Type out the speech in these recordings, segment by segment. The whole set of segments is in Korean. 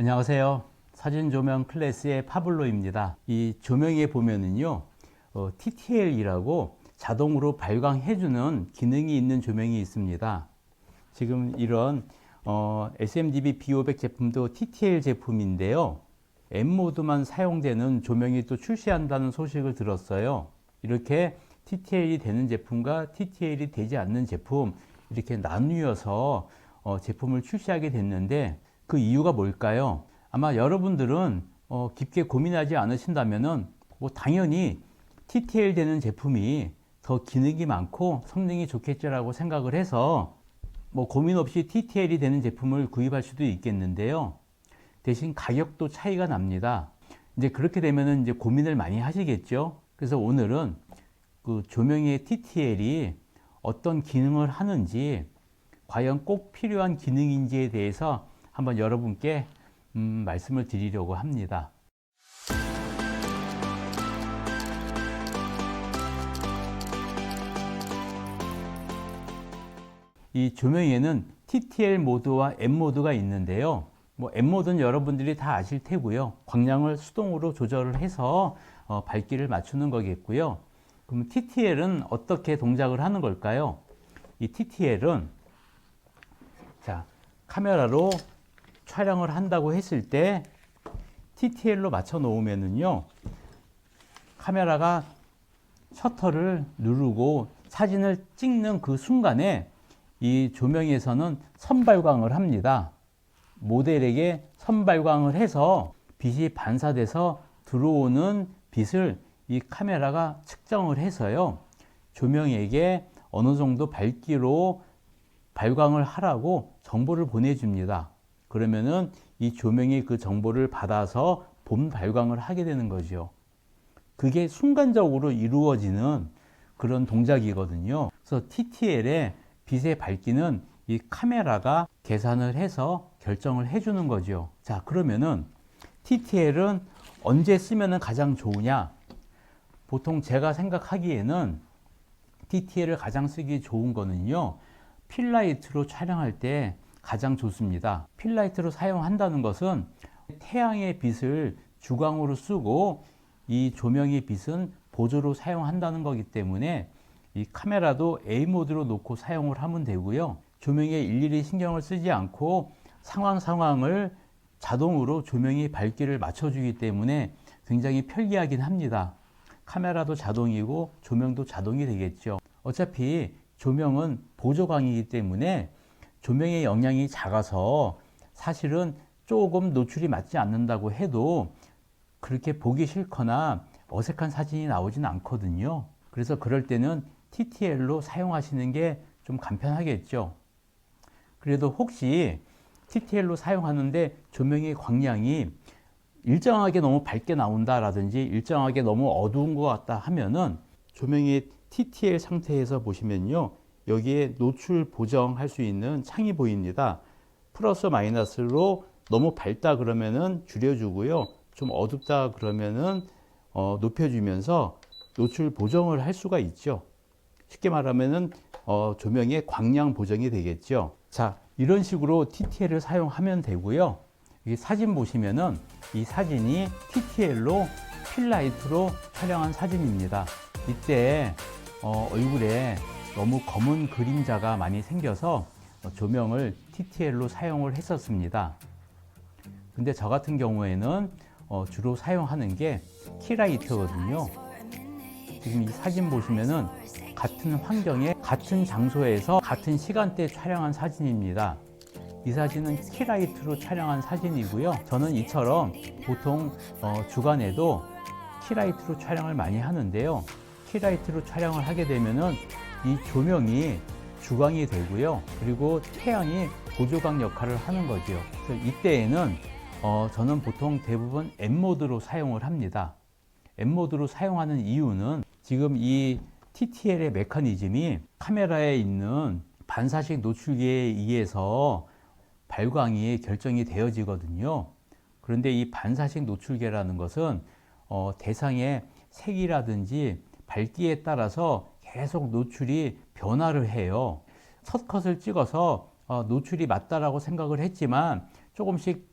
안녕하세요. 사진 조명 클래스의 파블로입니다. 이 조명에 보면은요, 어, TTL이라고 자동으로 발광해주는 기능이 있는 조명이 있습니다. 지금 이런 어, SMDB B500 제품도 TTL 제품인데요. M 모드만 사용되는 조명이 또 출시한다는 소식을 들었어요. 이렇게 TTL이 되는 제품과 TTL이 되지 않는 제품 이렇게 나누어서 어, 제품을 출시하게 됐는데 그 이유가 뭘까요? 아마 여러분들은 어, 깊게 고민하지 않으신다면은 뭐 당연히 TTL 되는 제품이 더 기능이 많고 성능이 좋겠지라고 생각을 해서 뭐 고민 없이 TTL이 되는 제품을 구입할 수도 있겠는데요. 대신 가격도 차이가 납니다. 이제 그렇게 되면은 이제 고민을 많이 하시겠죠. 그래서 오늘은 그 조명의 TTL이 어떤 기능을 하는지 과연 꼭 필요한 기능인지에 대해서 한번 여러분께 음, 말씀을 드리려고 합니다. 이 조명에는 TTL 모드와 M 모드가 있는데요. 뭐 M 모드는 여러분들이 다 아실 테고요. 광량을 수동으로 조절을 해서 어, 밝기를 맞추는 거겠고요. 그럼 TTL은 어떻게 동작을 하는 걸까요? 이 TTL은 자 카메라로 촬영을 한다고 했을 때 TTL로 맞춰 놓으면은요 카메라가 셔터를 누르고 사진을 찍는 그 순간에 이 조명에서는 선발광을 합니다. 모델에게 선발광을 해서 빛이 반사돼서 들어오는 빛을 이 카메라가 측정을 해서요. 조명에게 어느 정도 밝기로 발광을 하라고 정보를 보내줍니다. 그러면은 이 조명이 그 정보를 받아서 본 발광을 하게 되는 거죠. 그게 순간적으로 이루어지는 그런 동작이거든요. 그래서 TTL의 빛의 밝기는 이 카메라가 계산을 해서 결정을 해주는 거죠. 자, 그러면은 TTL은 언제 쓰면 가장 좋으냐? 보통 제가 생각하기에는 TTL을 가장 쓰기 좋은 거는요. 필라이트로 촬영할 때 가장 좋습니다. 필라이트로 사용한다는 것은 태양의 빛을 주광으로 쓰고 이 조명의 빛은 보조로 사용한다는 거기 때문에 이 카메라도 A 모드로 놓고 사용을 하면 되고요. 조명에 일일이 신경을 쓰지 않고 상황 상황을 자동으로 조명이 밝기를 맞춰주기 때문에 굉장히 편리하긴 합니다. 카메라도 자동이고 조명도 자동이 되겠죠. 어차피 조명은 보조광이기 때문에 조명의 영향이 작아서 사실은 조금 노출이 맞지 않는다고 해도 그렇게 보기 싫거나 어색한 사진이 나오진 않거든요. 그래서 그럴 때는 TTL로 사용하시는 게 좀 간편하겠죠. 그래도 혹시 TTL로 사용하는데 조명의 광량이 일정하게 너무 밝게 나온다라든지 일정하게 너무 어두운 것 같다 하면은 조명의 TTL 상태에서 보시면요. 여기에 노출 보정할 수 있는 창이 보입니다. 플러스 마이너스로 너무 밝다 그러면은 줄여주고요. 좀 어둡다 그러면은 어, 높여주면서 노출 보정을 할 수가 있죠. 쉽게 말하면은 어, 조명의 광량 보정이 되겠죠. 자, 이런 식으로 TTL을 사용하면 되고요. 이 사진 보시면은 이 사진이 TTL로 필라이트로 촬영한 사진입니다. 이때 어, 얼굴에 너무 검은 그림자가 많이 생겨서 조명을 TTL로 사용을 했었습니다. 근데 저 같은 경우에는 어, 주로 사용하는 게 키라이트거든요. 지금 이 사진 보시면은 같은 환경에 같은 장소에서 같은 시간대에 촬영한 사진입니다. 이 사진은 키라이트로 촬영한 사진이고요. 저는 이처럼 보통 어, 주간에도 키라이트로 촬영을 많이 하는데요. 키라이트로 촬영을 하게 되면은 이 조명이 주광이 되고요. 그리고 태양이 보조광 역할을 하는 거죠. 그래서 이때에는 어, 저는 보통 대부분 M 모드로 사용을 합니다. M 모드로 사용하는 이유는 지금 이 TTL의 메커니즘이 카메라에 있는 반사식 노출기에 의해서 발광이 결정이 되어지거든요. 그런데 이 반사식 노출계라는 것은 어, 대상의 색이라든지 밝기에 따라서 계속 노출이 변화를 해요. 첫 컷을 찍어서 어, 노출이 맞다라고 생각을 했지만 조금씩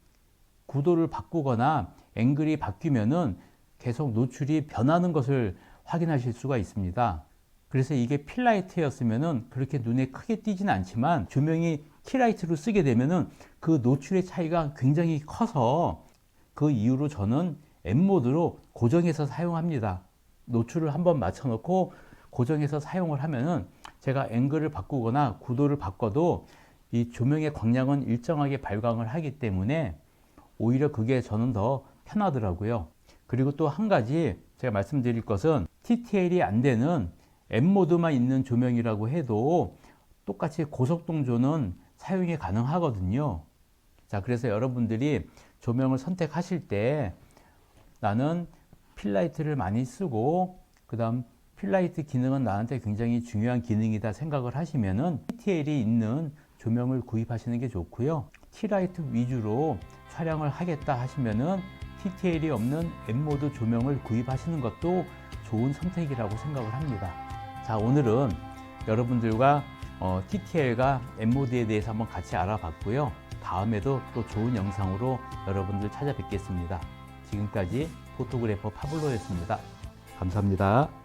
구도를 바꾸거나 앵글이 바뀌면은 계속 노출이 변하는 것을 확인하실 수가 있습니다. 그래서 이게 필라이트였으면은 그렇게 눈에 크게 띄지는 않지만 조명이 키라이트로 쓰게 되면은 그 노출의 차이가 굉장히 커서 그 이후로 저는 M 모드로 고정해서 사용합니다. 노출을 한번 맞춰놓고 고정해서 사용을 하면은 제가 앵글을 바꾸거나 구도를 바꿔도 이 조명의 광량은 일정하게 발광을 하기 때문에 오히려 그게 저는 더 편하더라고요. 그리고 또 한 가지 제가 말씀드릴 것은 TTL이 안 되는 M 모드만 있는 조명이라고 해도 똑같이 고속동조는 사용이 가능하거든요. 자, 그래서 여러분들이 조명을 선택하실 때 나는 필라이트를 많이 쓰고 그다음 필라이트 기능은 나한테 굉장히 중요한 기능이다 생각을 하시면은 TTL이 있는 조명을 구입하시는 게 좋고요. T라이트 위주로 촬영을 하겠다 하시면은 TTL이 없는 M모드 조명을 구입하시는 것도 좋은 선택이라고 생각을 합니다. 자, 오늘은 여러분들과 어, TTL과 M모드에 대해서 한번 같이 알아봤고요. 다음에도 또 좋은 영상으로 여러분들 찾아뵙겠습니다. 지금까지 포토그래퍼 파블로였습니다. 감사합니다.